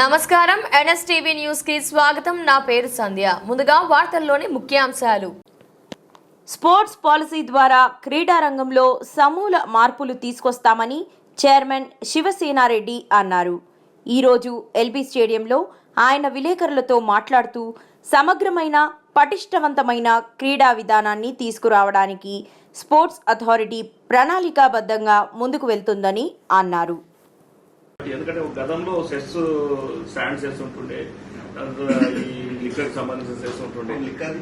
నమస్కారం. ఎన్ఎస్టీవీ న్యూస్కి స్వాగతం. నా పేరు సంధ్య. ముందుగా వార్తల్లోని ముఖ్యాంశాలు. స్పోర్ట్స్ పాలసీ ద్వారా క్రీడా రంగంలో సమూల మార్పులు తీసుకొస్తామని చైర్మన్ శివసేనారెడ్డి అన్నారు. ఈరోజు ఎల్బీ స్టేడియంలో ఆయన విలేకరులతో మాట్లాడుతూ సమగ్రమైన పటిష్టవంతమైన క్రీడా విధానాన్ని తీసుకురావడానికి స్పోర్ట్స్ అథారిటీ ప్రణాళికాబద్ధంగా ముందుకు వెళ్తుందని అన్నారు. ఎందుకంటే ఒక గతంలో సెస్ స్టాండ్ సెస్ ఉంటుండే ఈ లిక్కర్ సంబంధించిన సెస్ ఉంటుండే. లిక్కర్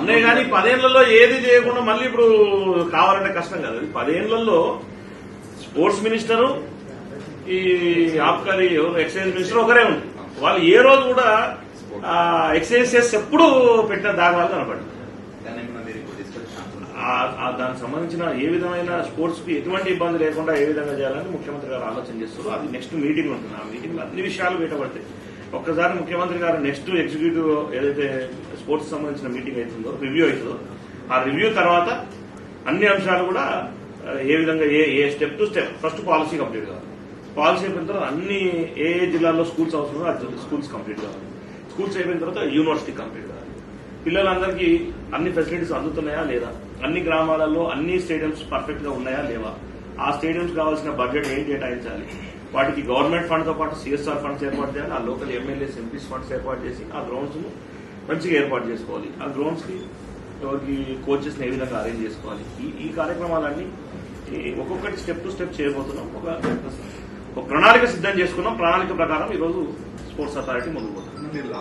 ఉన్నాయి? కానీ పదేళ్ళలో ఏది చేయకుండా మళ్ళీ ఇప్పుడు కావాలంటే కష్టం కదా. పదేళ్ళలో స్పోర్ట్స్ మినిస్టరు ఈ ఆబ్కారీ ఎక్సైజ్ మినిస్టర్ ఒకరే ఉంది వాళ్ళు ఏ రోజు కూడా ఎక్సైజ్ సెస్ ఎప్పుడు పెట్టిన దాఖలాలు కనపడింది దానికి సంబంధించిన ఏ విధమైన స్పోర్ట్స్కి ఎటువంటి ఇబ్బంది లేకుండా ఏ విధంగా చేయాలని ముఖ్యమంత్రి గారు ఆలోచన చేస్తారు. అది నెక్స్ట్ మీటింగ్ ఉంటుంది. ఆ మీటింగ్లో అన్ని విషయాలు బయటపడతాయి. ఒక్కసారి ముఖ్యమంత్రి గారు నెక్స్ట్ ఎగ్జిక్యూటివ్ ఏదైతే స్పోర్ట్స్ సంబంధించిన మీటింగ్ అవుతుందో రివ్యూ అవుతుందో ఆ రివ్యూ తర్వాత అన్ని అంశాలు కూడా ఏ విధంగా ఏ ఏ step to step first policy complete కావాలి. పాలసీ అయిపోయిన తర్వాత అన్ని ఏ ఏ జిల్లాల్లో స్కూల్స్ అవసరమో అది స్కూల్స్ కంప్లీట్ కావాలి. స్కూల్స్ అయిపోయిన తర్వాత యూనివర్సిటీ కంప్లీట్ కావాలి. పిల్లలందరికీ అన్ని ఫెసిలిటీస్ అందుతున్నాయా లేదా? అన్ని గ్రామాలలో అన్ని స్టేడియంస్ పర్ఫెక్ట్గా ఉన్నాయా లేవా? ఆ స్టేడియంస్ కావాల్సిన బడ్జెట్ ఏం కేటాయించాలి? వాటికి గవర్నమెంట్ ఫండ్తో పాటు సిఎస్ఆర్ ఫండ్స్ ఏర్పాటు చేయాలి ఆ లోకల్ ఎమ్మెల్యేస్ ఎంపీస్ ఫండ్స్ ఏర్పాటు చేసి ఆ గ్రౌండ్స్ను మంచిగా ఏర్పాటు చేసుకోవాలి. ఆ గ్రౌండ్స్కి ఎవరికి కోచెస్ ఏ విధంగా అరేంజ్ చేసుకోవాలి? ఈ ఈ కార్యక్రమాలన్నీ ఒక్కొక్కటి స్టెప్ టు స్టెప్ చేయబోతున్నాం. ఒక ఒక ప్రణాళిక సిద్ధం చేసుకున్నాం. ప్రణాళిక ప్రకారం ఈరోజు స్పోర్ట్స్ అథారిటీ ముందుకు